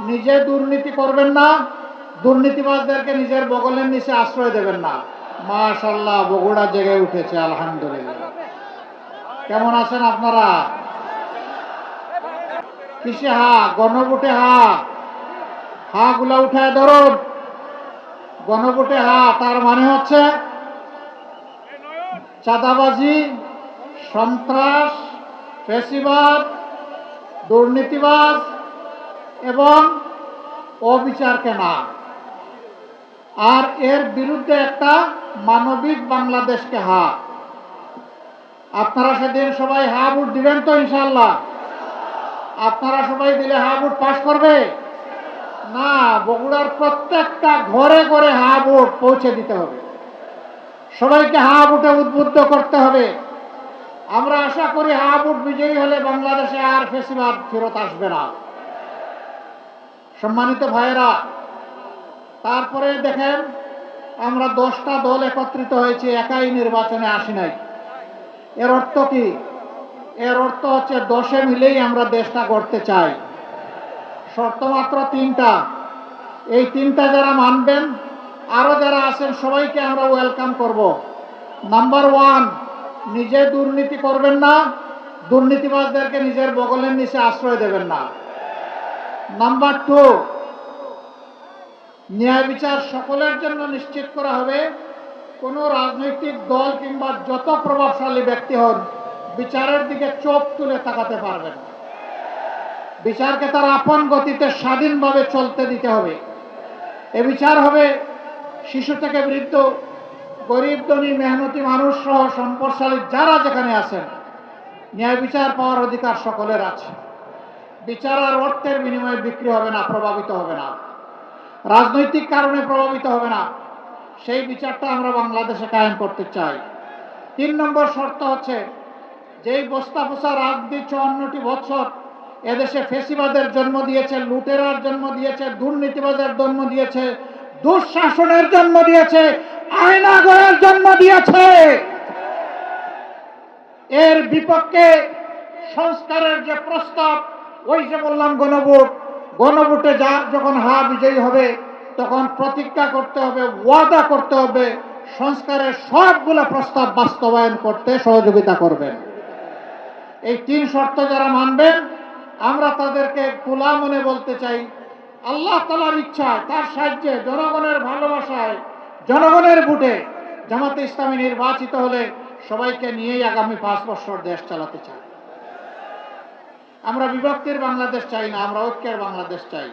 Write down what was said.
নিজে দুর্নীতি করবেন না, দুর্নীতিবাজদেরকে নিজের বগলের নিচে আশ্রয় দেবেন না। মাশাল্লাহ বগুড়া জেগে উঠেছে, আলহামদুলিল্লাহ। কেমন আছেন আপনারা? কিসে হা? গণভোটে হা? হা গুলা উঠায় ধরুন গণভোটে হা, তার মানে হচ্ছে চাঁদাবাজি, সন্ত্রাস, ফেসিবাদ, দুর্নীতিবাজ এবং অবিচারকে না। আর এর বিরুদ্ধে একটা মানবিক বাংলাদেশকে হা। আপনারা সেদিন সবাই হা ভোট দিবেন তো ইনশাল্লাহ আপনারা সবাই দিলে হা ভোট পাশ করবে? না, বগুড়ার প্রত্যেকটা ঘরে ঘরে হা ভোট পৌঁছে দিতে হবে। সবাইকে হা ভোটে উদ্বুদ্ধ করতে হবে। আমরা আশা করি হা ভোট বিজয়ী হলে বাংলাদেশে আর ফেসিবাদ ফেরত আসবে না। সম্মানিত ভাইয়েরা, তারপরে দেখেন আমরা দশটা দল একত্রিত হয়েছে, একাই নির্বাচনে আসি নাই। এর অর্থ কি? এর অর্থ হচ্ছে দশে মিলেই আমরা দেশটা করতে চাই। শর্ত মাত্র তিনটা। এই তিনটা যারা মানবেন, আরও যারা আছেন, সবাইকে আমরা ওয়েলকাম করব। নাম্বার ওয়ান নিজে দুর্নীতি করবেন না, দুর্নীতিবাজদেরকে নিজের বগলের নিচে আশ্রয় দেবেন না। নাম্বার টু, ন্যায় বিচার সকলের জন্য নিশ্চিত করা হবে। কোনো রাজনৈতিক দল কিংবা যত প্রভাবশালী ব্যক্তি হন, বিচারের দিকে চোখ তুলে তাকাতে পারবেন না। বিচারকে তার আপন গতিতে স্বাধীনভাবে চলতে দিতে হবে। এ বিচার হবে শিশু থেকে বৃদ্ধ, গরিব, ধনী, মেহনতি মানুষ সহ সম্পদশালী যারা যেখানে আছেন। ন্যায় বিচার পাওয়ার অধিকার সকলের আছে। বিচার আর অর্থের বিনিময়ে বিক্রি হবে না, প্রভাবিত হবে না। রাজনৈতিক কারণে প্রভাবিত হবে না। সেই বিচারটা আমরা বাংলাদেশে কায়েম করতে চাই। তিন নম্বর শর্ত হচ্ছে, যেই বস্তা পোষা রাজনীতি চুয়ান্নটি বছর এদেশে ফেসিবাদের জন্ম দিয়েছে, লুটেরার জন্ম দিয়েছে দুর্নীতিবাদের জন্ম দিয়েছে, দুঃশাসনের জন্ম দিয়েছে, আয়নাগরের জন্ম দিয়েছে। এর বিপক্ষে সংস্কারের যে প্রস্তাব ওই যে বললাম গণভোট, গণভোটে যার যখন হা বিজয়ী হবে, তখন প্রতিজ্ঞা করতে হবে, ওয়াদা করতে হবে, সংস্কারের সবগুলো প্রস্তাব বাস্তবায়ন করতে সহযোগিতা করবেন। এই তিন শর্ত যারা মানবেন, আমরা তাদেরকে খোলা মনে বলতে চাই। আল্লাহ তালার ইচ্ছায় তার সাহায্যে, জনগণের ভালোবাসায়, জনগণের ভোটে জামাতে ইসলামী নির্বাচিত হলে সবাইকে নিয়েই আগামী পাঁচ বছর দেশ চালাতে চাই। আমরা বিভক্তের বাংলাদেশ চাই না আমরা ঐক্যের বাংলাদেশ চাই।